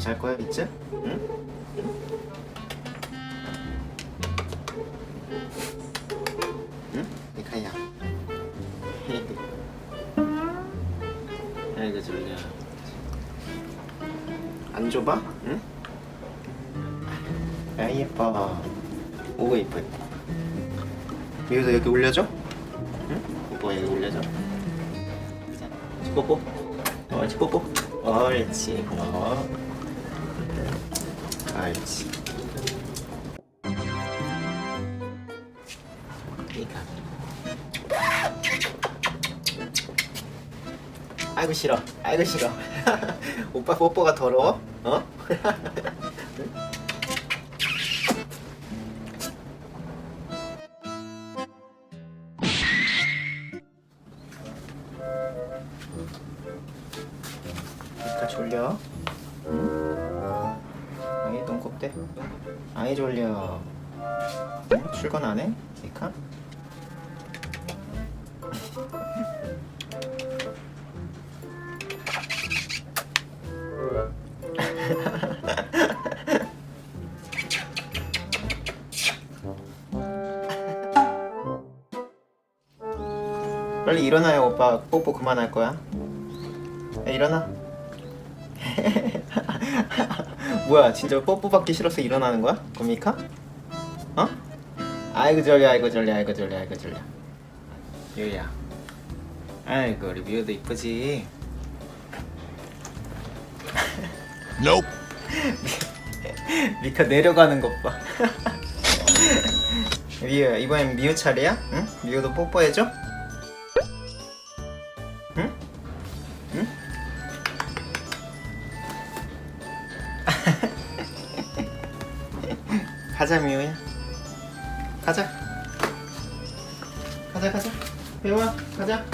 잘 거야 미츠? 응? 응? 미카야 아이고 졸려 안 좁아? 응? 아 예뻐 오고 이뻐 미우도 여기 올려줘? 응? 뽀뽀 여기 올려줘 뽀뽀 옳지 뽀뽀 옳지 어. 옳지 미카 아이고 싫어 아이고 싫어 오빠 뽀뽀가 더러워? 어? 졸려? 응? 아이 똥껍대 아이 졸려 응? 출근 안 해? 미카? 빨리 일어나요 오빠 뽀뽀 그만할 거야 야, 일어나 뭐야 진짜 뽀뽀 받기 싫어서 일어나는 거야? 고미카? 어? 아이고 졸려 아이고 졸려 아이고 졸려 아이고 졸려 유야 아이고 우리 미우도 이쁘지 Nope. 미카 내려가는 것 봐 미우야 이번엔 미우 차례야? 응? 미우도 뽀뽀해줘? 가자 미우야. 가자. 가자 가자. 배우야 가자